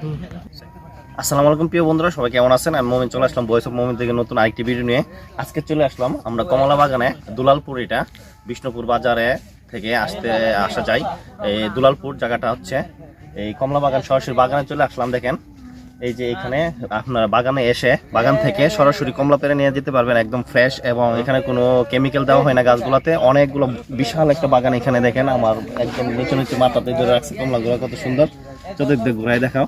আসসালামু আলাইকুম প্রিয় বন্ধুরা, সবাই কেমন আছেন? আমি মোমিন চলে আসলাম ভয়েস অফ মোমিন থেকে নতুন আরেকটি ভিডিও নিয়ে। আজকে চলে আসলাম আমরা কমলা বাগানে দুলালপুর এটা, বিষ্ণুপুর বাজারে থেকে আসতে, আসা যায় এই দুলালপুর জায়গাটা হচ্ছে এই কমলা বাগান সরাসরি বাগানে চলে আসলাম, দেখেন। এই যে এখানে আপনার বাগানে এসে, বাগান থেকে সরাসরি কমলা পেরে নিয়ে যেতে পারবেন, একদম ফ্রেশ এবং এখানে কোনো কেমিক্যাল দেওয়া হয় না গাছগুলোতে। অনেকগুলো বিশাল একটা বাগান এখানে, দেখেন, আমার একদম নিচু নিচু মাথাতে ধরে রাখছে, কমলাগুলো কত সুন্দর। চতুর্দিক ঘুরাই দেখাও।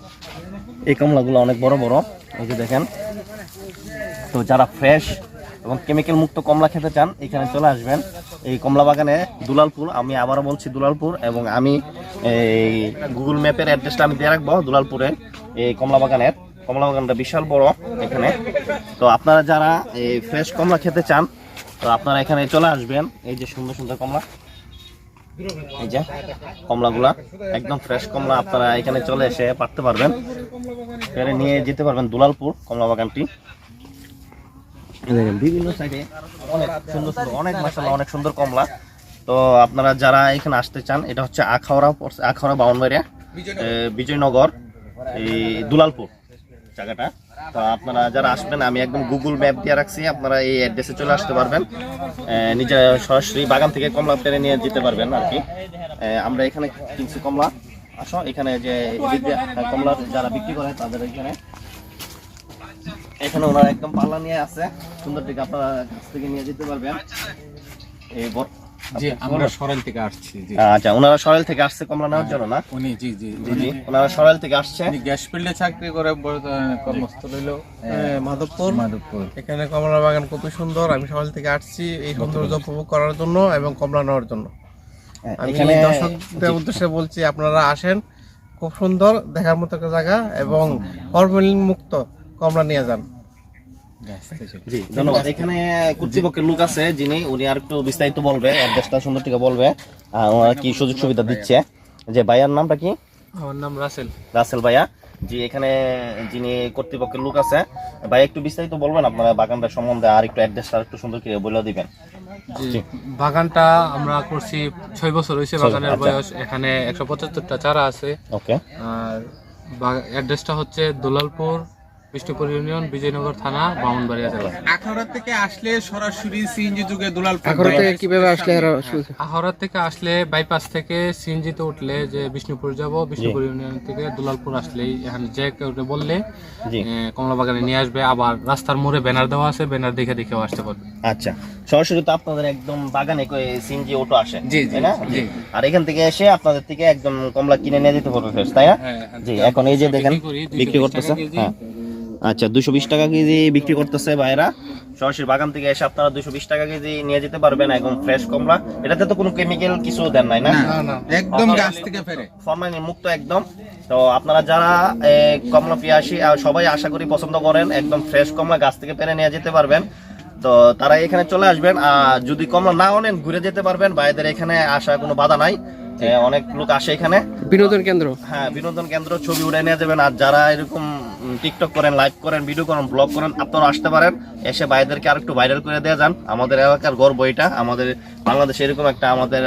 এই কমলাগুলো অনেক বড় বড়, এই যে দেখেন। তো যারা ফ্রেশ এবং কেমিক্যাল মুক্ত কমলা খেতে চান, এখানে চলে আসবেন। এই কমলা বাগানে দুলালপুর, আমি আবারও বলছি দুলালপুর এবং আমি এই গুগল ম্যাপের অ্যাড্রেসটা আমি দিয়ে রাখব দুলালপুরে, এই কমলা বাগানের। কমলা বাগানটা বিশাল বড় এখানে। তো আপনারা যারা এই ফ্রেশ কমলা খেতে চান, তো আপনারা এখানে চলে আসবেন। এই যে সুন্দর সুন্দর কমলা। এই যে, কমলাগুলা, একদম ফ্রেশ কমলা আপনারা এখানে চলে এসে পারতে পারবেন। পেরে নিয়ে যেতে পারবেন দুলালপুর কমলা বাগানটি। বিভিন্ন সাইডে অনেক সুন্দর সুন্দর, অনেক মাসাল্লাহ অনেক সুন্দর কমলা। তো আপনারা যারা এখানে আসতে চান, এটা হচ্ছে আখাওড়া আখাওড়া বাউনবাড়িয়া বিজয়নগর, এই দুলালপুর। জায়গাটা। তো আপনারা যারা আসবেন আমি একদম গুগল ম্যাপ দিয়ে রাখছি আপনারা এই অ্যাড্রেসে চলে আসতে পারবেন। এ, নিজে সরাসরি বাগান থেকে কমলা পেরে নিয়ে যেতে পারবেন আর কি। আমরা এখানে কিনছি কমলা। আসো এখানে যে কমলা যারা বিক্রি করে তাদের এখানে। এখানে ওনারা একদম পাল্লা নিয়ে আছে। সুন্দর দিকে আপনারা কাছ থেকে নিয়ে যেতে পারবেন। এই জি আমরা সরাইল থেকে আসছি জি। আচ্ছা ওনারা সরাইল থেকে আসছে কমলা নেওয়ার জন্য না? উনি জি জি জি জি ওনারা সরাইল থেকে আসছে। উনি গ্যাস ফিল্ডে চাকরি করে কর্মস্থল হইল মাধবপুর। মাধবপুর। এখানে কমলা বাগান কত সুন্দর আমি সকাল থেকে আসছি এই সৌন্দর্য উপভোগ করার জন্য এবং কমলা নেওয়ার জন্য। হ্যাঁ, আমি দর্শকদের উদ্দেশ্যে বলছি আপনারা আসেন খুব সুন্দর দেখার মতো একটা জায়গা এবং ফরমালিন মুক্ত কমলা নিয়ে যান। জি ধন্যবাদ। এখানে কর্তৃপক্ষের লোক আছে যিনি উনি আর একটু বিস্তারিত বলবে অ্যাড্রেসটা সুন্দর থেকে বলবে। ওনারা কি সুযোগ সুবিধা দিচ্ছে? যে ভাইয়ার নামটা কি? আমার নাম রাসেল। রাসেল ভাইয়া। জি এখানে যিনি কর্তৃপক্ষের লোক আছে ভাই একটু বিস্তারিত বলবেন আপনারা বাগানটা সম্বন্ধে আর একটু অ্যাড্রেসটা একটু সুন্দর করে বলে দিবেন। জি বাগানটা আমরা করছি ছয় বছর হয়েছে বাগানের আচ্ছা। বয়স এখানে একশো পঁচাত্তরটা চারা আছে। ওকে। আর অ্যাড্রেসটা হচ্ছে দুলালপুর বিষ্ণুপুর ইউনিয়ন বিজয়নগর থানা বামনবাড়িয়া জেলা। আখাউড়া থেকে আসলে সরাসরি সিএনজি যুগে দুলাল কীভাবে আসলে থেকে আসলে বাইপাস থেকে সিএনজিতে উঠলে যে বিষ্ণুপুর যাব বিষ্ণুপুর ইউনিয়ন থেকে দুলালপুর আসলেই এখানে যে কেউ বললে জি। এ, কমলা বাগানে নিয়ে আসবে। আবার রাস্তার মোড়ে ব্যানার দেওয়া আছে ব্যানার দেখে দেখেও আসতে পারবে। আচ্ছা সরাসরি তো আপনাদের একদম বাগানে সিনজি অটো আসে জি, জি, না? জি। আর এখান থেকে এসে আপনাদের থেকে একদম কমলা কিনে নিয়ে যেতে পারবে তাই না? হ্যাঁ, জি এখন এই যে দেখেন বিক্রি করতেছে। হ্যাঁ। আচ্ছা দুশো বিশ টাকা কেজি বিক্রি করতেছে ভাইরা সরাসরি বাগান থেকে এসে আপনারা দুশো বিশ টাকা কেজি নিয়ে যেতে পারবেন একদম ফ্রেশ কমলা। এটাতে তো কোনো কেমিক্যাল কিছু দেন নাই না? একদম গাছ থেকে ফেরে। ফরমালিন মুক্ত একদম। তো আপনারা যারা কমলা পিয়াসি আর সবাই আশা করি পছন্দ করেন একদম ফ্রেশ কমলা গাছ থেকে পেরে নিয়ে যেতে পারবেন। তো তারা এখানে চলে আসবেন আর যদি কমলা নাও নেন ঘুরে যেতে পারবেন। ভাইদের এখানে আসা কোনো বাধা নাই। অনেক লোক আসে এখানে। বিনোদন কেন্দ্র? হ্যাঁ বিনোদন কেন্দ্র ছবি উঠে নিয়ে যাবেন। আর যারা এরকম টিকটক করেন লাইভ করেন ভিডিও করেন ব্লগ করেন, আপনারা আসতে পারেন। এসে ভাইদেরকে আর একটু ভাইরাল করে দেওয়া যান। আমাদের এলাকার গর্ব এটা। আমাদের বাংলাদেশে এরকম একটা আমাদের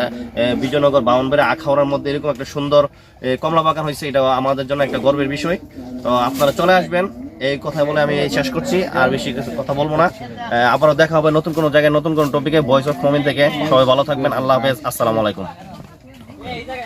বিজয়নগর, বাউনবাড়ি, আখাউড়ার মধ্যে এরকম একটা সুন্দর কমলা বাগান হয়েছে। এটা আমাদের জন্য একটা গর্বের বিষয়। তো আপনারা চলে আসবেন। এই কথা বলে আমি শেষ করছি। আর বেশি কিছু কথা বলব না। আবারও দেখা হবে নতুন কোনো জায়গায়, নতুন কোনো টপিকে ভয়েস অফ মোমেন্ট থেকে। সবাই ভালো থাকবেন। আল্লাহ হাফেজ। আসসালামু আলাইকুম।